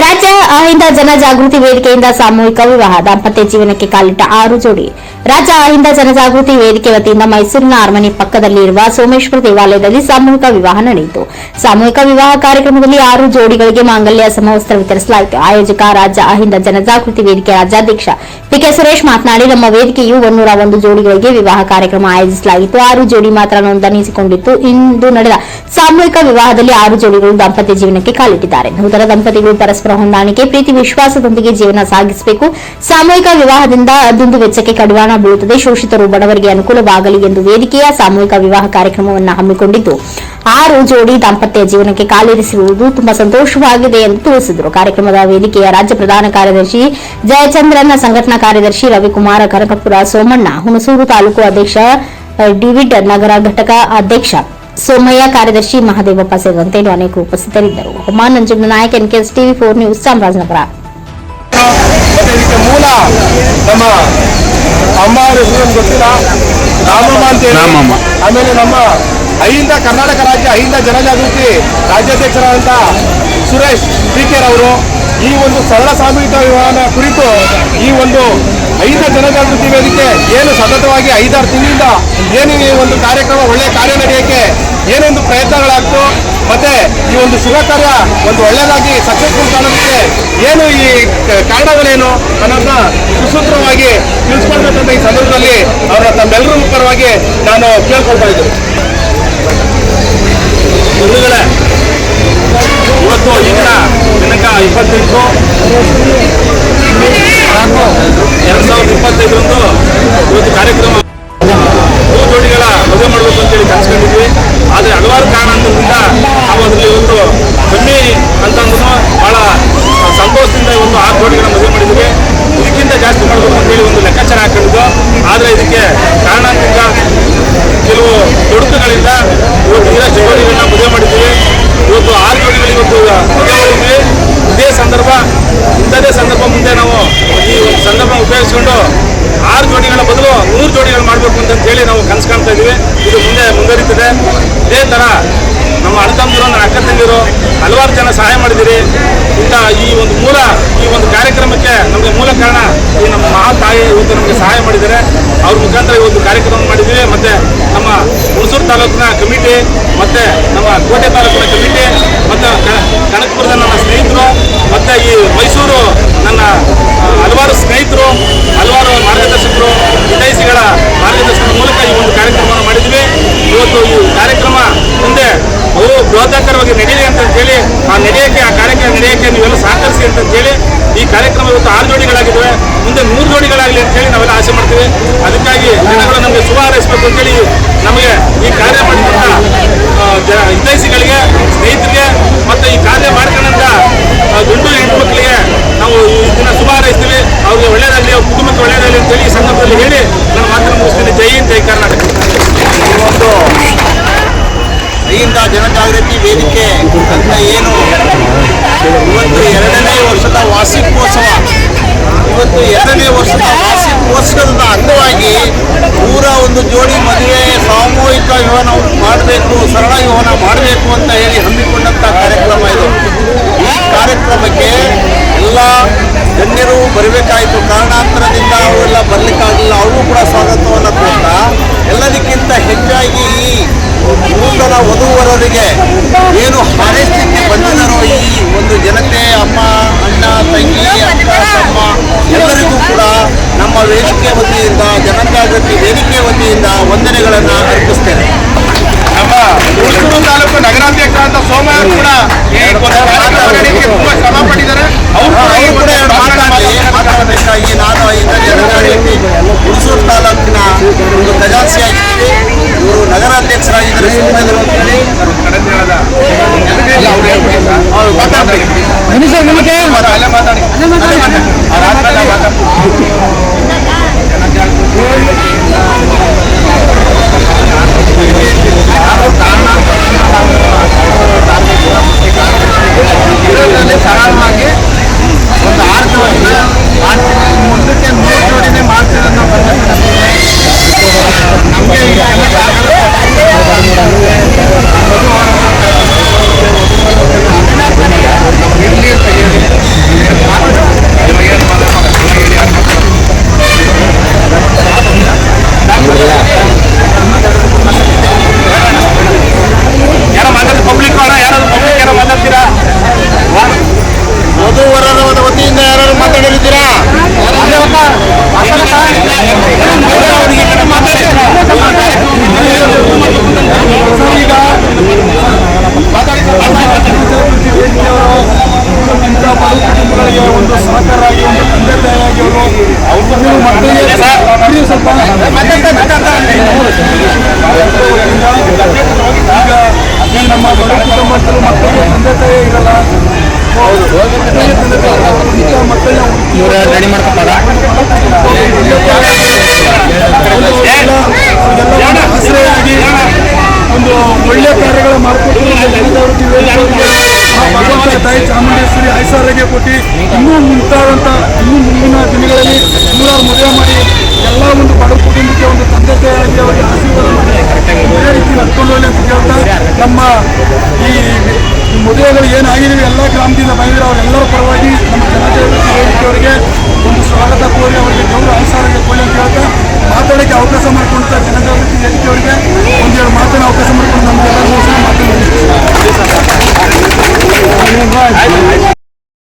ರಾಜ್ಯ ಅಹಿಂದ ಜನಜಾಗೃತಿ ವೇದಿಕೆಯಿಂದ ಸಾಮೂಹಿಕ ವಿವಾಹ. ದಾಂಪತ್ಯ ಜೀವನಕ್ಕೆ ಕಾಲಿಟ್ಟ ಆರು ಜೋಡಿ. ರಾಜ್ಯ ಅಹಿಂದ ಜನಜಾಗೃತಿ ವೇದಿಕೆ ವತಿಯಿಂದ ಮೈಸೂರಿನ ಅರಮನೆ ಪಕ್ಕದಲ್ಲಿರುವ ಸೋಮೇಶ್ವರ ದೇವಾಲಯದಲ್ಲಿ ಸಾಮೂಹಿಕ ವಿವಾಹ ನಡೆಯಿತು. ಸಾಮೂಹಿಕ ವಿವಾಹ ಕಾರ್ಯಕ್ರಮದಲ್ಲಿ ಆರು ಜೋಡಿಗಳಿಗೆ ಮಾಂಗಲ್ಯ ಸಮವಸ್ತ್ರ ವಿತರಿಸಲಾಯಿತು. ಆಯೋಜಕ ರಾಜ್ಯ ಅಹಿಂದ ಜನಜಾಗೃತಿ ವೇದಿಕೆ ರಾಜ್ಯಾಧ್ಯಕ್ಷ ಪಿಕೆ ಸುರೇಶ್ ಮಾತನಾಡಿ, ನಮ್ಮ ವೇದಿಕೆಯು ಒಂದೂರ ಒಂದು ಜೋಡಿಗಳಿಗೆ ವಿವಾಹ ಕಾರ್ಯಕ್ರಮ ಆಯೋಜಿಸಲಾಗಿತ್ತು. ಆರು ಜೋಡಿ ಮಾತ್ರ ನೋಂದಣಿಸಿಕೊಂಡಿತ್ತು. ಇಂದು ನಡೆದ ಸಾಮೂಹಿಕ ವಿವಾಹದಲ್ಲಿ ಆರು ಜೋಡಿಗಳು ದಾಂಪತ್ಯ ಜೀವನಕ್ಕೆ ಕಾಲಿಟ್ಟಿದ್ದಾರೆ. ನೂತನ ದಂಪತಿಗಳು ಪರಸ್ಪರ ಹೊಂದಾಣಿಕೆ, ಪ್ರೀತಿ, ವಿಶ್ವಾಸದೊಂದಿಗೆ ಜೀವನ ಸಾಗಿಸಬೇಕು. ಸಾಮೂಹಿಕ ವಿವಾಹದಿಂದ ಅದೊಂದು ವೆಚ್ಚಕ್ಕೆ ಕಡಿವಾಣ ಬೀಳುತ್ತದೆ. ಶೋಷಿತರು ಬಡವರಿಗೆ ಅನುಕೂಲವಾಗಲಿ ಎಂದು ವೇದಿಕೆಯ ಸಾಮೂಹಿಕ ವಿವಾಹ ಕಾರ್ಯಕ್ರಮವನ್ನು ಹಮ್ಮಿಕೊಂಡಿದ್ದು, ಆರು ಜೋಡಿ ದಾಂಪತ್ಯ ಜೀವನಕ್ಕೆ ಕಾಲಿರಿಸಿರುವುದು ತುಂಬಾ ಸಂತೋಷವಾಗಿದೆ ಎಂದು ತಿಳಿಸಿದರು. ಕಾರ್ಯಕ್ರಮದ ವೇದಿಕೆಯ ರಾಜ್ಯ ಪ್ರಧಾನ ಕಾರ್ಯದರ್ಶಿ ಜಯಚಂದ್ರನ್ ಸಂಘಟನಾ ಕಾರ್ಯದರ್ಶಿ ರವಿಕುಮಾರ ಕನಕಪುರ ಸೋಮಣ್ಣ, ಹುಣಸೂರು ತಾಲೂಕು ಅಧ್ಯಕ್ಷ ಡಿವಿಡ್ ನಗರ ಘಟಕ ಅಧ್ಯಕ್ಷ ಸೋಮಯ್ಯ ಕಾರ್ಯದರ್ಶಿ ಮಹದೇವಪ್ಪ ಸೇರಿದಂತೆ ಇನ್ನು ಅನೇಕರು ಉಪಸ್ಥಿತರಿದ್ದರು. ಹುಮಾನ್ Nanjunda Nayak NKS TV four news Chamarajanagar. ಮೂಲ ನಮ್ಮ ಅಮ್ಮ ಅವ್ರ ಹೆಸರು ನಮ್ಗೆ ಗೊತ್ತಿಲ್ಲ ರಾಮಮ್ಮ. ಅಂತೇಳಿ ಆಮೇಲೆ ನಮ್ಮ ಅಹಿಂದ ಕರ್ನಾಟಕ ರಾಜ್ಯ ಅಹಿಂದ ಜನಜಾಗೃತಿ ರಾಜ್ಯಾಧ್ಯಕ್ಷರಾದಂಥ ಸುರೇಶ್ ಸ್ಪೀಕರ್ ಅವರು ಈ ಒಂದು ಸರಳ ಸಾಮೂಹಿಕ ವಿವಾಹನ ಕುರಿತು ಈ ಒಂದು ಅಹಿಂದ ಜನಜಾಗೃತಿ ವೇದಿಕೆ ಏನು ಸತತವಾಗಿ ಐದಾರು ತಿಂಗಳಿಂದ ಏನು ಒಂದು ಕಾರ್ಯಕ್ರಮ? ಒಳ್ಳೆಯ ಕಾರ್ಯ ನಡೆಯೋಕ್ಕೆ ಏನೊಂದು ಪ್ರಯತ್ನಗಳಾಗ್ತು? ಮತ್ತೆ ಈ ಒಂದು ಶುಭ ಕಾರ್ಯ ಒಂದು ಒಳ್ಳೆಯದಾಗಿ ಸಕ್ಸಸ್ಫುಲ್ ಕಾಣೋದಕ್ಕೆ ಏನು ಈ ಕಾರಣಗಳೇನು? ಅನ್ನೋದನ್ನ ಸುಸೂತ್ರವಾಗಿ ತಿಳಿಸ್ಕೊಳ್ಬೇಕಂತ ಈ ಸಂದರ್ಭದಲ್ಲಿ ಅವರ ತಮ್ಮೆಲ್ಲರ ಪರವಾಗಿ ನಾನು ಕೇಳ್ಕೊಳ್ತಾ ಇದ್ದೀನಿ. ಇವತ್ತು ಈಗಿನ ದಿನಾಂಕ ಇಪ್ಪತ್ತೆಂಟು. ಎರಡು ಸಾವಿರದ ಇಪ್ಪತ್ತೈದರಂದು ಇವತ್ತು ಕಾರ್ಯಕ್ರಮ. ಮೂರು ಜೋಡಿಗಳ ಮದುವೆ ಮಾಡಬೇಕು ಅಂತೇಳಿ ಕನ್ಸ್ಕೊಂಡಿದ್ವಿ ಆದರೆ ಹಲವಾರು ಕಾರಣದಿಂದ ನಾವು ಅದರಲ್ಲಿ ಒಂದು ಕಮ್ಮಿ ಅಂತಂದ್ರೂ ಬಹಳ ಸಂತೋಷದಿಂದ ಒಂದು ಆರು ಜೋಡಿಗಳ ಮದುವೆ ಮಾಡಿದ್ವಿ ಇದಕ್ಕಿಂತ ಜಾಸ್ತಿ ಮಾಡಬೇಕು ಅಂತೇಳಿ ಒಂದು ಲೆಕ್ಕಾಚಾರ ಹಾಕೊಂಡಿದ್ದು. ಆದರೆ ಇದಕ್ಕೆ ಕಾರಣಾಂತರಿಕ ಕೆಲವು ತೊಡಕುಗಳಿಂದ ಇವತ್ತು ಈರಷ್ಟು ಜೋಡಿಗಳನ್ನ ಮದುವೆ ಮಾಡಿದ್ವಿ ಇವತ್ತು ಆರು ಜೋಡಿಗಳು ಇವತ್ತು ಮದುವೆ ಮಾಡಿದ್ವಿ ಇದೇ ಸಂದರ್ಭ ಇಂಥದೇ ಸಂದರ್ಭ ಮುಂದೆ ನಾವು ಈ ಒಂದು ಸಂದರ್ಭ ಉಪಯೋಗಿಸ್ಕೊಂಡು ಆರು ಜೋಡಿಗಳ ಬದಲು ಮಾಡಬೇಕು ಅಂತ ಹೇಳಿ ನಾವು ಕನಸು ಕಾಣ್ತಾ ಇದ್ದೀವಿ. ಇದು ಮುಂದೆ ಮುಂದುವರಿತದೆ. ಇದೇ ಥರ ನಮ್ಮ ಅಣ್ಣ ತಮ್ಮದಿರು ನನ್ನ ಅಕ್ಕ ಹಲವಾರು ಜನ ಸಹಾಯ ಮಾಡಿದಿರಿ ಇಂಥ ಈ ಒಂದು ಮೂಲ, ಈ ಒಂದು ಕಾರ್ಯಕ್ರಮಕ್ಕೆ ನಮಗೆ ಮೂಲ ಕಾರಣ ಈ ನಮ್ಮ ಮಹಾ ತಾಯಿ ಇವತ್ತು ನಮಗೆ ಸಹಾಯ ಮಾಡಿದ್ದಾರೆ. ಅವ್ರ ಮುಖಾಂತರ ಈ ಒಂದು ಕಾರ್ಯಕ್ರಮ ಮಾಡಿದ್ದೀವಿ. ಮತ್ತು ನಮ್ಮ ಹುಣಸೂರು ತಾಲೂಕಿನ ಕಮಿಟಿ, ಮತ್ತು ನಮ್ಮ ಕೋಟೆ ತಾಲೂಕಿನ ಕಮಿಟಿ, ಮತ್ತು ಕನಕಪುರದ ನನ್ನ ಸ್ನೇಹಿತರು, ಮತ್ತು ಈ ಮೈಸೂರು ನನ್ನ ಹಲವಾರು ಸ್ನೇಹಿತರು, ಹಲವಾರು ಮಾರ್ಗದರ್ಶಕರು ಹಿತೈಷಿಗಳ ಮಾರ್ಗದರ್ಶನದ ಮೂಲಕ ಈ ಒಂದು ಕಾರ್ಯಕ್ರಮವನ್ನು ಮಾಡಿದ್ವಿ ಇವತ್ತು ಈ ಕಾರ್ಯಕ್ರಮ ಮುಂದೆ ಅವರು ಬೃಹದಾಕಾರವಾಗಿ ನಡೀಲಿ ಅಂತ ಹೇಳಿ ಆ ನಡೆಯೋಕ್ಕೆ ಆ ಕಾರ್ಯಕ್ರಮ ನಡೆಯೋಕ್ಕೆ ನೀವೆಲ್ಲ ಸಹಕರಿಸಿ ಅಂತ ಹೇಳಿ ಈ ಕಾರ್ಯಕ್ರಮ ಇವತ್ತು ಆರು ಜೋಡಿಗಳಾಗಿದ್ದಾವೆ ಮುಂದೆ ಮೂರು ಜೋಡಿಗಳಾಗಲಿ ಅಂತ ಹೇಳಿ ನಾವೆಲ್ಲ ಆಸೆ ಮಾಡ್ತೀವಿ. ಅದಕ್ಕಾಗಿ ಜನಗಳು ನಮಗೆ ಶುಭ ಹಾರೈಸಬೇಕು ಅಂತೇಳಿ ನಮಗೆ ಈ ಕಾರ್ಯ ಮಾಡಿದಂಥ ಹಿತೈಷಿಗಳಿಗೆ, ಸ್ನೇಹಿತರಿಗೆ, ಮತ್ತು ಈ ಕಾರ್ಯ ಮಾಡ್ಕೊಂಡಂಥ ಆ, ಗಂಡು ಹೆಣ್ಮಕ್ಳಿಗೆ ನಾವು ಈ ದಿನ ಶುಭ ಹಾರೈಸ್ತೀವಿ ಅವ್ರಿಗೆ ಒಳ್ಳೇದಾಗಲಿ ಅವ್ರ ಕುಟುಂಬಕ್ಕೆ ಒಳ್ಳೇದಾಗಲಿ ಅಂತೇಳಿ ಈ ಸಂದರ್ಭದಲ್ಲಿ ಹೇಳಿ ನಾನು ಮಾತನ್ನು ಮುಗಿಸ್ತೀನಿ ಜೈ ಹಿಂದ್ ಜೈ ಕರ್ನಾಟಕ ಒಂದು ಅಹಿಂದ ಜನಜಾಗೃತಿ ವೇದಿಕೆ ಅಂತ ಏನು ಇವತ್ತು ಎರಡನೇ ವರ್ಷದ ವಾರ್ಷಿಕೋತ್ಸವ ಇವತ್ತು ಎರಡನೇ ವರ್ಷದ ವಾರ್ಷಿಕೋತ್ಸವದ ಅಂಗವಾಗಿ ನೂರ ಒಂದು ಜೋಡಿ ಮದುವೆ ಸಾಮೂಹಿಕ ವಿವಾಹ ಮಾಡಬೇಕು ಸರಳ ಯೋನ ಮಾಡಬೇಕು ಅಂತ ಹೇಳಿ ಹಮ್ಮಿಕೊಂಡಂಥ ಕಾರ್ಯಕ್ರಮ ಇದು. ಈ ಕಾರ್ಯಕ್ರಮಕ್ಕೆ ಎಲ್ಲ ಗಣ್ಯರು ಬರಬೇಕಾಯಿತು. ಕಾರಣಾಂತರದಿಂದ ಅವರೆಲ್ಲ ಬರಲಿಕ್ಕಾಗಲಿಲ್ಲ. ಅವ್ರಿಗೂ ಕೂಡ ಸ್ವಾಗತವನ್ನು ಕೊಡ್ತಾ, ಎಲ್ಲದಕ್ಕಿಂತ ಹೆಚ್ಚಾಗಿ ಈ ನೂತನ ವಧುವರರಿಗೆ ಏನು ಹಾರೈಸಲಿಕ್ಕೆ ಬಂದಿದ್ದಾರೋ ಈ ಒಂದು ಜನತೆ, ಅಮ್ಮ, ಅಣ್ಣ, ತಂಗಿ, ಅಕ್ಕ, ತಮ್ಮ, ಎಲ್ಲರಿಗೂ ಕೂಡ ನಮ್ಮ ವೇದಿಕೆ ವತಿಯಿಂದ ಜನಜಾಗೃತಿ ವೇದಿಕೆ ವತಿಯಿಂದ ವಂದನೆಗಳನ್ನು ಅರ್ಪಿಸ್ತೇನೆ. ತಾಲೂಕು ನಗರಾಧ್ಯಕ್ಷ ಅಂತ ಸೋಮವಾರ ಕೂಡ ಈ ತುಂಬಾ ಶ್ರಮ ಪಟ್ಟಿದ್ದಾರೆ ಅವರು ಕೂಡ ಈ ನಾನು ಜನಜಾಗೃತಿ ಹುಣಸೂರು ತಾಲೂಕಿನ ಒಂದು ಖಜಾನ್ಸಿಯಾಗಿದ್ದೀವಿ ಇವರು ನಗರಾಧ್ಯಕ್ಷರಾಗಿದ್ದಾರೆ. ಸೋಮೇಂದ್ರ ಅಂತೇಳಿ ಮಾತಾಡ್ತಾರೆ ಅಲ್ಲೇ ಮಾತಾಡಿ. ಕುಟುಂಬಗಳಿಗೆ ಒಂದು ಸಹಕಾರಾಗಿ ಒಂದು ತಂದೆ ತಾಯಿಯಾಗಿ ಅವರು ಮಕ್ಕಳಿಗೆ ಸ್ವಲ್ಪ ಈಗ ನಮ್ಮ ಬಡ ಕುಟುಂಬಸ್ಥರು ಮಕ್ಕಳಿಗೆ ತಂದೆ ತಾಯಿ ಇರಲ್ಲ ಮಕ್ಕಳನ್ನ ಮಾಡ್ತಾರೆ ಐಸಾರಿಗೆ ಕೊಟ್ಟು ಇನ್ನೂ ಮುಂತಾದಂಥ ಇನ್ನೂ ಮುಂದಿನ ದಿನಗಳಲ್ಲಿ ನೂರಾರು ಮದುವೆ ಮಾಡಿ ಎಲ್ಲ ಒಂದು ಬಡ ಕುಟುಂಬಕ್ಕೆ ಒಂದು ತಂದೆ ತಾಯಿಯಾಗಿ ಅವರಿಗೆ ಆಶೀರ್ವಾದ ಮಾಡಿ ಇದೇ ರೀತಿ ನಡ್ಕೊಂಡು ಹೋಗಿ ಅಂತ ಕೇಳ್ತಾ ನಮ್ಮ ಈ ಮದುವೆಗಳು ಏನಾಗಿದ್ದೀವಿ ಎಲ್ಲ ಗ್ರಾಮದಿಂದ ಬಂದಿರೋ ಅವರೆಲ್ಲರ ಪರವಾಗಿ ನಮ್ಮ ಜನಜಾಗೃತಿ ವೇದಿಕೆಯವರಿಗೆ